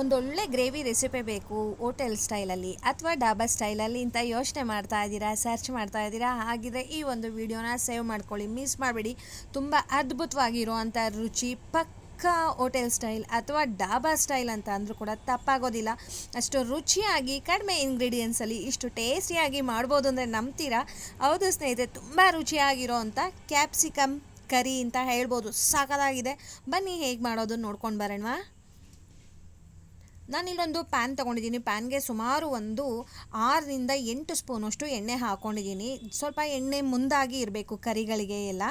ಒಂದೊಳ್ಳೆ gravy recipe ಬೇಕು hotel ಸ್ಟೈಲಲ್ಲಿ ಅಥವಾ ಡಾಬಾ ಸ್ಟೈಲಲ್ಲಿ ಅಂತ ಯೋಚನೆ ಮಾಡ್ತಾ ಇದ್ದೀರಾ ಸರ್ಚ್ ಮಾಡ್ತಾ ಇದ್ದೀರಾ, ಹಾಗಿದ್ರೆ ಈ ಒಂದು ವಿಡಿಯೋನ ಸೇವ್ ಮಾಡ್ಕೊಳ್ಳಿ. ಮಿಸ್ ಮಾಡಬೇಡಿ. ತುಂಬ ಅದ್ಭುತವಾಗಿರುವಂಥ ರುಚಿ, ಪಕ್ಕ ಹೋಟೆಲ್ ಸ್ಟೈಲ್ ಅಥವಾ ಡಾಬಾ ಸ್ಟೈಲ್ ಅಂತ ಅಂದರೂ ಕೂಡ ತಪ್ಪಾಗೋದಿಲ್ಲ. ಅಷ್ಟು ರುಚಿಯಾಗಿ, ಕಡಿಮೆ ಇಂಗ್ರೀಡಿಯೆಂಟ್ಸಲ್ಲಿ ಇಷ್ಟು ಟೇಸ್ಟಿಯಾಗಿ ಮಾಡ್ಬೋದು ಅಂದರೆ ನಂಬ್ತೀರಾ? ಹೌದು ಸ್ನೇಹಿತರೆ, ತುಂಬ ರುಚಿಯಾಗಿರೋ ಅಂಥ ಕ್ಯಾಪ್ಸಿಕಮ್ ಕರಿ ಅಂತ ಹೇಳ್ಬೋದು. ಸಾಕದಾಗಿದೆ ಬನ್ನಿ ಹೇಗೆ ಮಾಡೋದು ನೋಡ್ಕೊಂಡು ಬರೋಣವಾ? ನಾನಿಲ್ಲೊಂದು ಪ್ಯಾನ್ ತೊಗೊಂಡಿದ್ದೀನಿ. ಪ್ಯಾನ್ಗೆ ಸುಮಾರು ಒಂದು ಆರರಿಂದ ಎಂಟು ಸ್ಪೂನಷ್ಟು ಎಣ್ಣೆ ಹಾಕ್ಕೊಂಡಿದ್ದೀನಿ ಸ್ವಲ್ಪ ಎಣ್ಣೆ ಮುಂದಾಗಿ ಇರಬೇಕು ಕರಿಗಳಿಗೆ ಎಲ್ಲ.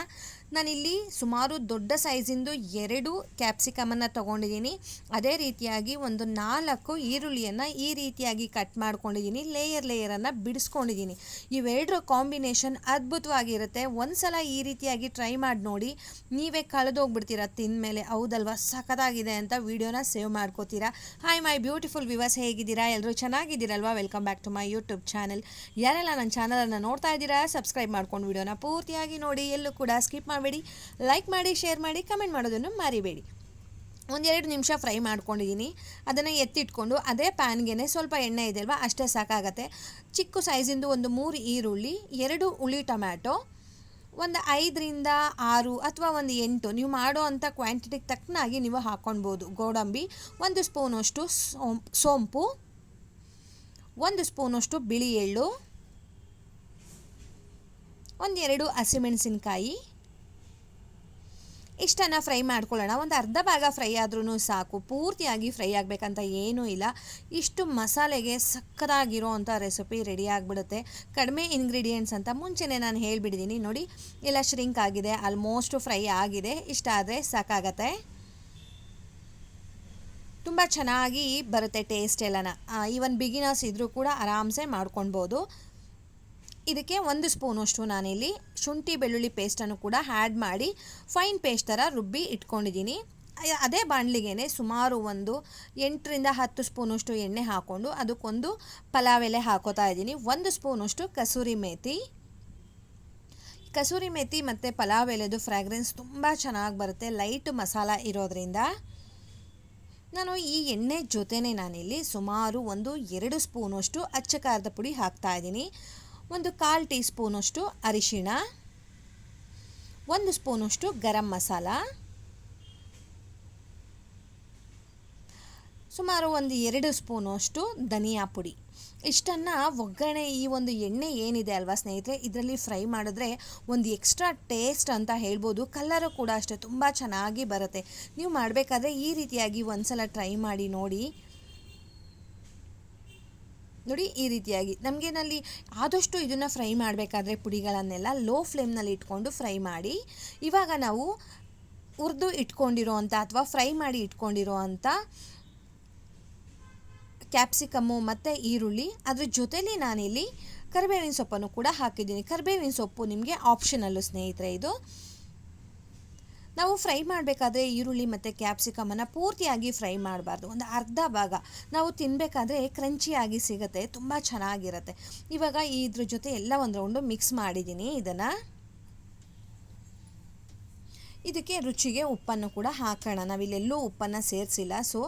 ನಾನಿಲ್ಲಿ ಸುಮಾರು ದೊಡ್ಡ ಸೈಜಿಂದು ಎರಡು ಕ್ಯಾಪ್ಸಿಕಮನ್ನು ತೊಗೊಂಡಿದ್ದೀನಿ. ಅದೇ ರೀತಿಯಾಗಿ ಒಂದು ನಾಲ್ಕು ಈರುಳ್ಳಿಯನ್ನು ಈ ರೀತಿಯಾಗಿ ಕಟ್ ಮಾಡ್ಕೊಂಡಿದ್ದೀನಿ. ಲೇಯರ್ ಲೇಯರನ್ನು ಬಿಡಿಸ್ಕೊಂಡಿದ್ದೀನಿ. ಇವೆರಡರ ಕಾಂಬಿನೇಷನ್ ಅದ್ಭುತವಾಗಿರುತ್ತೆ. ಒಂದು ಸಲ ಈ ರೀತಿಯಾಗಿ ಟ್ರೈ ಮಾಡಿ ನೋಡಿ. ನೀವೇ ಕಳೆದೋಗ್ಬಿಡ್ತೀರಾ? ತಿಂದಮೇಲೆ ಹೌದಲ್ವಾ? ಸಖತ್ತಾಗಿದೆ ಅಂತ ವಿಡಿಯೋನ ಸೇವ್ ಮಾಡ್ಕೋತೀರಾ? ಹಾಯ್ ಮೈ ಬ್ಯೂಟಿಫುಲ್ ವಿವರ್ಸ್, ಹೇಗಿದ್ದೀರಾ? ಎಲ್ಲರೂ ಚೆನ್ನಾಗಿದ್ದೀರಲ್ವಾ? Welcome back to my YouTube channel. ಯಾರೆಲ್ಲ ನನ್ನ ಚಾನಲನ್ನು ನೋಡ್ತಾ ಇದ್ದೀರಾ, ಸಬ್ಸ್ಕ್ರೈಬ್ ಮಾಡ್ಕೊಂಡು ವಿಡಿಯೋನ ಪೂರ್ತಿಯಾಗಿ ನೋಡಿ. ಎಲ್ಲೂ ಕೂಡ ಸ್ಕಿಪ್ ಮಾಡಬೇಡಿ ಲೈಕ್ ಮಾಡಿ ಶೇರ್ ಮಾಡಿ ಕಮೆಂಟ್ ಮಾಡೋದನ್ನು ಮರಿಬೇಡಿ. ಒಂದೆರಡು ನಿಮಿಷ ಫ್ರೈ ಮಾಡ್ಕೊಂಡಿದ್ದೀನಿ ಅದನ್ನು ಎತ್ತಿಟ್ಕೊಂಡು ಅದೇ ಪ್ಯಾನ್ಗೆ ಸ್ವಲ್ಪ ಎಣ್ಣೆ ಇದೆ ಅಲ್ವಾ, ಅಷ್ಟೇ ಸಾಕಾಗತ್ತೆ. ಚಿಕ್ಕ ಸೈಜಿಂದು ಒಂದು ಮೂರು ಈರುಳ್ಳಿ, ಎರಡು ಹುಳಿ ಟೊಮ್ಯಾಟೊ, ಒಂದು ಐದರಿಂದ ಆರು ಅಥವಾ ಒಂದು ಎಂಟು ನೀವು ಮಾಡೋ ಅಂಥ ಕ್ವಾಂಟಿಟಿಗೆ ತಕ್ಕನಾಗಿ ನೀವು ಹಾಕ್ಕೊಳ್ಬೋದು. ಗೋಡಂಬಿ, ಒಂದು ಸ್ಪೂನಷ್ಟು ಸೋಂಪು, ಒಂದು ಸ್ಪೂನಷ್ಟು ಬಿಳಿ ಎಳ್ಳು, ಒಂದೆರಡು ಹಸಿಮೆಣಸಿನ್ಕಾಯಿ ಇಷ್ಟನ್ನು ಫ್ರೈ ಮಾಡ್ಕೊಳ್ಳೋಣ. ಒಂದು ಅರ್ಧ ಭಾಗ ಫ್ರೈ ಆದ್ರೂ ಸಾಕು. ಪೂರ್ತಿಯಾಗಿ ಫ್ರೈ ಆಗಬೇಕಂತ ಏನೂ ಇಲ್ಲ. ಇಷ್ಟು ಮಸಾಲೆಗೆ ಸಕ್ಕದಾಗಿರೋ ಅಂಥ ರೆಸಿಪಿ ರೆಡಿ ಆಗಿಬಿಡುತ್ತೆ. ಕಡಿಮೆ ಇಂಗ್ರೀಡಿಯೆಂಟ್ಸ್ ಅಂತ ಮುಂಚೆನೇ ನಾನು ಹೇಳಿಬಿಡಿದ್ದೀನಿ ನೋಡಿ, ಎಲ್ಲ ಶ್ರಿಂಕ್ ಆಗಿದೆ. ಆಲ್ಮೋಸ್ಟ್ ಫ್ರೈ ಆಗಿದೆ. ಇಷ್ಟ ಆದರೆ ಸಾಕಾಗತ್ತೆ. ತುಂಬ ಚೆನ್ನಾಗಿ ಬರುತ್ತೆ ಟೇಸ್ಟ್ ಎಲ್ಲನ. ಈವನ್ ಬಿಗಿನರ್ಸ್ ಇದ್ದರೂ ಕೂಡ ಆರಾಮ್ಸೆ ಮಾಡ್ಕೊಳ್ಬೋದು. ಇದಕ್ಕೆ ಒಂದು ಸ್ಪೂನಷ್ಟು ನಾನಿಲ್ಲಿ ಶುಂಠಿ ಬೆಳ್ಳುಳ್ಳಿ ಪೇಸ್ಟನ್ನು ಕೂಡ ಆ್ಯಡ್ ಮಾಡಿ ಫೈನ್ ಪೇಸ್ಟ್ ಥರ ರುಬ್ಬಿ ಇಟ್ಕೊಂಡಿದ್ದೀನಿ. ಅದೇ ಬಾಣಲಿಗೆನೆ ಸುಮಾರು ಒಂದು ಎಂಟರಿಂದ ಹತ್ತು ಸ್ಪೂನಷ್ಟು ಎಣ್ಣೆ ಹಾಕ್ಕೊಂಡು ಅದಕ್ಕೊಂದು ಪಲಾವ್ ಎಲೆ ಹಾಕೋತಾ ಇದ್ದೀನಿ. ಒಂದು ಸ್ಪೂನಷ್ಟು ಕಸೂರಿ ಮೇಥಿ ಕಸೂರಿ ಮೇಥಿ ಮತ್ತು ಪಲಾವ್ ಎಲೆದು ಫ್ರ್ಯಾಗ್ರೆನ್ಸ್ ತುಂಬ ಚೆನ್ನಾಗಿ ಬರುತ್ತೆ ಲೈಟ್ ಮಸಾಲ ಇರೋದ್ರಿಂದ. ನಾನು ಈ ಎಣ್ಣೆ ಜೊತೆನೇ ನಾನಿಲ್ಲಿ ಸುಮಾರು ಒಂದು ಎರಡು ಸ್ಪೂನಷ್ಟು ಅಚ್ಚ ಖಾರದ ಪುಡಿ ಹಾಕ್ತಾ ಇದ್ದೀನಿ. ಒಂದು ಕಾಲು ಟೀ ಸ್ಪೂನಷ್ಟು ಅರಿಶಿಣ, ಒಂದು ಸ್ಪೂನಷ್ಟು ಗರಂ ಮಸಾಲ, ಸುಮಾರು ಒಂದು ಎರಡು ಸ್ಪೂನಷ್ಟು ಧನಿಯಾ ಪುಡಿ. ಇಷ್ಟನ್ನು ಒಗ್ಗರಣೆ ಈ ಒಂದು ಎಣ್ಣೆ ಏನಿದೆ ಅಲ್ವಾ ಸ್ನೇಹಿತರೆ, ಇದರಲ್ಲಿ ಫ್ರೈ ಮಾಡಿದ್ರೆ ಒಂದು ಎಕ್ಸ್ಟ್ರಾ ಟೇಸ್ಟ್ ಅಂತ ಹೇಳ್ಬೋದು. ಕಲ್ಲರು ಕೂಡ ಅಷ್ಟೇ, ತುಂಬ ಚೆನ್ನಾಗಿ ಬರುತ್ತೆ. ನೀವು ಮಾಡಬೇಕಾದ್ರೆ ಈ ರೀತಿಯಾಗಿ ಒಂದು ಸಲ ಟ್ರೈ ಮಾಡಿ ನೋಡಿ. ನೋಡಿ, ಈ ರೀತಿಯಾಗಿ. ನಮಗೇನಲ್ಲಿ ಆದಷ್ಟು ಇದನ್ನು ಫ್ರೈ ಮಾಡಬೇಕಾದ್ರೆ ಪುಡಿಗಳನ್ನೆಲ್ಲ ಲೋ ಫ್ಲೇಮ್ನಲ್ಲಿ ಇಟ್ಕೊಂಡು ಫ್ರೈ ಮಾಡಿ, ಇವಾಗ ನಾವು ಹುರಿದು ಇಟ್ಕೊಂಡಿರೋ ಅಂಥ ಅಥವಾ ಫ್ರೈ ಮಾಡಿ ಇಟ್ಕೊಂಡಿರೋ ಅಂಥ ಕ್ಯಾಪ್ಸಿಕಮ್ಮು ಮತ್ತು ಈರುಳ್ಳಿ, ಅದ್ರ ಜೊತೆಲಿ ನಾನಿಲ್ಲಿ ಕರಿಬೇವಿನ ಸೊಪ್ಪನ್ನು ಕೂಡ ಹಾಕಿದ್ದೀನಿ. ಕರಿಬೇವಿನ ಸೊಪ್ಪು ನಿಮಗೆ ಆಪ್ಷನಲ್ಲು ಸ್ನೇಹಿತರೆ ಇದು. ನಾವು ಫ್ರೈ ಮಾಡಬೇಕಾದ್ರೆ ಈರುಳ್ಳಿ ಮತ್ತು ಕ್ಯಾಪ್ಸಿಕಮನ್ನು ಪೂರ್ತಿಯಾಗಿ ಫ್ರೈ ಮಾಡಬಾರ್ದು. ಒಂದು ಅರ್ಧ ಭಾಗ ನಾವು ತಿನ್ನಬೇಕಾದ್ರೆ ಕ್ರಂಚಿಯಾಗಿ ಸಿಗುತ್ತೆ, ತುಂಬ ಚೆನ್ನಾಗಿರುತ್ತೆ. ಇವಾಗ ಇದ್ರ ಜೊತೆ ಎಲ್ಲ ಒಂದು ರೌಂಡು ಮಿಕ್ಸ್ ಮಾಡಿದ್ದೀನಿ ಇದನ್ನು. ಇದಕ್ಕೆ ರುಚಿಗೆ ಉಪ್ಪನ್ನು ಕೂಡ ಹಾಕೋಣ. ನಾವಿಲ್ಲೆಲ್ಲೂ ಉಪ್ಪನ್ನು ಸೇರಿಸಿಲ್ಲ ಸೊ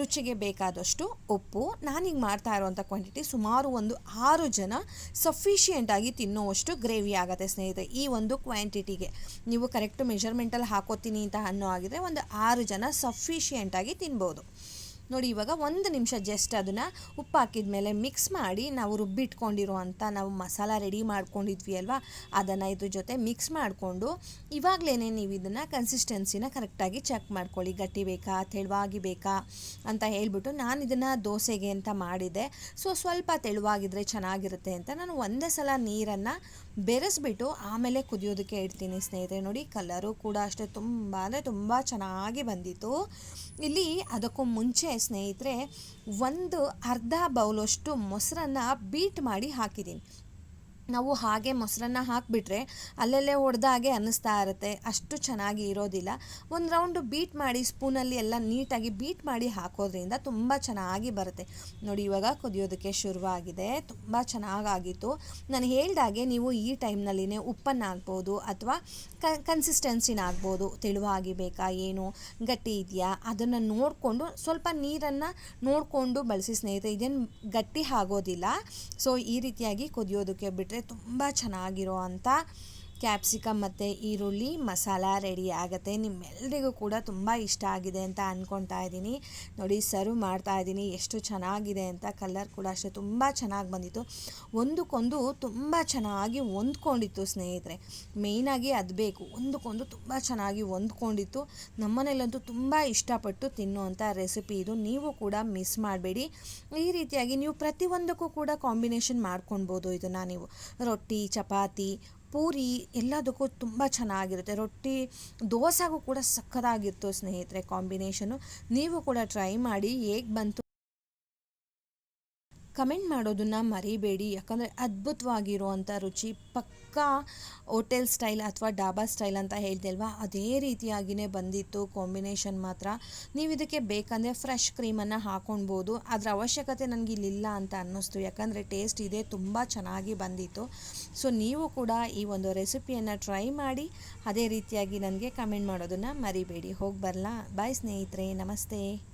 ರುಚಿಗೆ ಬೇಕಾದಷ್ಟು ಉಪ್ಪು. ನಾನೀಗ ಮಾಡ್ತಾ ಇರುವಂಥ ಕ್ವಾಂಟಿಟಿ ಸುಮಾರು ಒಂದು ಆರು ಜನ ಸಫಿಷಿಯೆಂಟಾಗಿ ತಿನ್ನುವಷ್ಟು ಗ್ರೇವಿ ಆಗುತ್ತೆ ಸ್ನೇಹಿತರೆ, ಈ ಒಂದು ಕ್ವಾಂಟಿಟಿಗೆ ನೀವು ಕರೆಕ್ಟ್ ಮೆಷರ್ಮೆಂಟಲ್ಲಿ ಹಾಕೋತೀನಿ ಅಂತ ಅನ್ನೋ ಆಗಿದ್ರೆ ಒಂದು ಆರು ಜನ ಸಫಿಷಿಯೆಂಟಾಗಿ ತಿನ್ಬೋದು. ನೋಡಿ, ಇವಾಗ ಒಂದು ನಿಮಿಷ ಜಸ್ಟ್ ಅದನ್ನು ಉಪ್ಪು ಹಾಕಿದ ಮೇಲೆ ಮಿಕ್ಸ್ ಮಾಡಿ ನಾವು ರುಬ್ಬಿಟ್ಕೊಂಡಿರುವಂಥ ನಾವು ಮಸಾಲ ರೆಡಿ ಮಾಡ್ಕೊಂಡಿದ್ವಿ ಅಲ್ವಾ? ಅದನ್ನು ಇದ್ರ ಜೊತೆ ಮಿಕ್ಸ್ ಮಾಡಿಕೊಂಡು ಇವಾಗಲೇ ನೀವು ಇದನ್ನು ಕನ್ಸಿಸ್ಟೆನ್ಸಿನ ಕರೆಕ್ಟಾಗಿ ಚೆಕ್ ಮಾಡ್ಕೊಳ್ಳಿ. ಗಟ್ಟಿ ಬೇಕಾ, ತೆಳುವಾಗಿ ಬೇಕಾ ಅಂತ ಹೇಳ್ಬಿಟ್ಟು ನಾನು ಇದನ್ನು ದೋಸೆಗೆ ಅಂತ ಮಾಡಿದೆ. ಸೊ ಸ್ವಲ್ಪ ತೆಳುವಾಗಿದ್ದರೆ ಚೆನ್ನಾಗಿರುತ್ತೆ ಅಂತ ನಾನು ಒಂದೇ ಸಲ ನೀರನ್ನು ಬೆರೆಸ್ಬಿಟ್ಟು ಆಮೇಲೆ ಕುದಿಯೋದಕ್ಕೆ ಇಡ್ತೀನಿ ಸ್ನೇಹಿತರೆ. ನೋಡಿ ಕಲರು ಕೂಡ ಅಷ್ಟೇ ತುಂಬ, ಅಂದರೆ ತುಂಬ ಚೆನ್ನಾಗಿ ಬಂದಿತ್ತು. ಇಲ್ಲಿ ಅದಕ್ಕೂ ಮುಂಚೆ ಸ್ನೇಹಿತರೆ, ಒಂದು ಅರ್ಧ ಬೌಲಷ್ಟು ಮೊಸರನ್ನು ಬೀಟ್ ಮಾಡಿ ಹಾಕಿದ್ದೀನಿ. ನಾವು ಹಾಗೆ ಮೊಸರನ್ನ ಹಾಕಿಬಿಟ್ರೆ ಅಲ್ಲಲ್ಲೇ ಹೊಡೆದಾಗೆ ಅನ್ನಿಸ್ತಾ ಇರುತ್ತೆ. ಅಷ್ಟು ಚೆನ್ನಾಗಿ ಇರೋದಿಲ್ಲ. ಒಂದು ರೌಂಡು ಬೀಟ್ ಮಾಡಿ, ಸ್ಪೂನಲ್ಲಿ ಎಲ್ಲ ನೀಟಾಗಿ ಬೀಟ್ ಮಾಡಿ ಹಾಕೋದ್ರಿಂದ ತುಂಬ ಚೆನ್ನಾಗಿ ಬರುತ್ತೆ. ನೋಡಿ, ಇವಾಗ ಕುದಿಯೋದಕ್ಕೆ ಶುರುವಾಗಿದೆ. ತುಂಬ ಚೆನ್ನಾಗಾಗಿತ್ತು. ನಾನು ಹೇಳ್ದಾಗೆ ನೀವು ಈ ಟೈಮ್ನಲ್ಲಿನೇ ಉಪ್ಪನ್ನು ಹಾಕ್ಬೋದು ಅಥವಾ ಕ ಕನ್ಸಿಸ್ಟೆನ್ಸಿನ ಆಗ್ಬೋದು ತೆಳುವಾಗಿ ಬೇಕಾ, ಏನು, ಗಟ್ಟಿ ಇದೆಯಾ? ಅದನ್ನು ನೋಡಿಕೊಂಡು ಸ್ವಲ್ಪ ನೀರನ್ನು ನೋಡಿಕೊಂಡು ಬಳಸಿ ಸ್ನೇಹಿತರೆ, ಇದೇನು ಗಟ್ಟಿ ಆಗೋದಿಲ್ಲ. ಸೊ ಈ ರೀತಿಯಾಗಿ ಕುದಿಯೋದಕ್ಕೆ ಬಿಟ್ಟರೆ ತುಂಬ ಚೆನ್ನಾಗಿರೋ ಅಂಥ ಕ್ಯಾಪ್ಸಿಕಮ್ ಮತ್ತು ಈರುಳ್ಳಿ ಮಸಾಲ ರೆಡಿ ಆಗುತ್ತೆ. ನಿಮ್ಮೆಲ್ಲರಿಗೂ ಕೂಡ ತುಂಬ ಇಷ್ಟ ಆಗಿದೆ ಅಂತ ಅಂದ್ಕೊತಾ ಇದ್ದೀನಿ. ನೋಡಿ ಸರ್ವ್ ಮಾಡ್ತಾ ಇದ್ದೀನಿ. ಎಷ್ಟು ಚೆನ್ನಾಗಿದೆ ಅಂತ ಕಲರ್ ಕೂಡ ಅಷ್ಟೇ ತುಂಬ ಚೆನ್ನಾಗಿ ಬಂದಿತ್ತು. ಒಂದಕ್ಕೊಂದು ತುಂಬ ಚೆನ್ನಾಗಿ ಹೊಂದ್ಕೊಂಡಿತ್ತು ಸ್ನೇಹಿತರೆ. ಮೇಯ್ನಾಗಿ ಅದು ಬೇಕು. ಒಂದಕ್ಕೊಂದು ತುಂಬ ಚೆನ್ನಾಗಿ ಹೊಂದ್ಕೊಂಡಿತ್ತು. ನಮ್ಮನೇಲಂತೂ ತುಂಬ ಇಷ್ಟಪಟ್ಟು ತಿನ್ನುವಂಥ ರೆಸಿಪಿ ಇದು. ನೀವು ಕೂಡ ಮಿಸ್ ಮಾಡಬೇಡಿ. ಈ ರೀತಿಯಾಗಿ ನೀವು ಪ್ರತಿಯೊಂದಕ್ಕೂ ಕೂಡ ಕಾಂಬಿನೇಷನ್ ಮಾಡ್ಕೊಳ್ಬೋದು ಇದನ್ನು ನೀವು. ರೊಟ್ಟಿ, ಚಪಾತಿ ಪೂರಿ ಎಲ್ಲದಕ್ಕೂ ತುಂಬ ಚೆನ್ನಾಗಿರುತ್ತೆ. ರೊಟ್ಟಿ, ದೋಸೆಗೂ ಕೂಡ ಸಕ್ಕದಾಗಿತ್ತು ಸ್ನೇಹಿತರೆ ಕಾಂಬಿನೇಷನು. ನೀವು ಕೂಡ ಟ್ರೈ ಮಾಡಿ, ಹೇಗೆ ಬಂತು ಕಮೆಂಟ್ ಮಾಡೋದನ್ನು ಮರಿಬೇಡಿ. ಯಾಕಂದರೆ ಅದ್ಭುತವಾಗಿರುವಂಥ ರುಚಿ ಪಕ್ಕಾ ಹೋಟೆಲ್ ಸ್ಟೈಲ್ ಅಥವಾ ಡಾಬಾ ಸ್ಟೈಲ್ ಅಂತ ಹೇಳ್ದಲ್ವಾ ಅದೇ ರೀತಿಯಾಗಿಯೇ ಬಂದಿತ್ತು ಕಾಂಬಿನೇಷನ್ ಮಾತ್ರ. ನೀವು ಇದಕ್ಕೆ ಬೇಕಂದರೆ ಫ್ರೆಶ್ ಕ್ರೀಮನ್ನು ಹಾಕೊಳ್ಬೋದು ಅದರ ಅವಶ್ಯಕತೆ ನನಗೆ ಇಲ್ಲಿಲ್ಲ ಅಂತ ಅನ್ನಿಸ್ತು. ಯಾಕಂದರೆ ಟೇಸ್ಟ್ ಇದೆ, ತುಂಬ ಚೆನ್ನಾಗಿ ಬಂದಿತ್ತು. ಸೊ, ನೀವು ಕೂಡ ಈ ಒಂದು ರೆಸಿಪಿಯನ್ನು ಟ್ರೈ ಮಾಡಿ, ಅದೇ ರೀತಿಯಾಗಿ ನನಗೆ ಕಮೆಂಟ್ ಮಾಡೋದನ್ನು ಮರಿಬೇಡಿ. ಹೋಗಿ ಬರಲಾ. ಬಾಯ್ ಸ್ನೇಹಿತರೆ, ನಮಸ್ತೆ.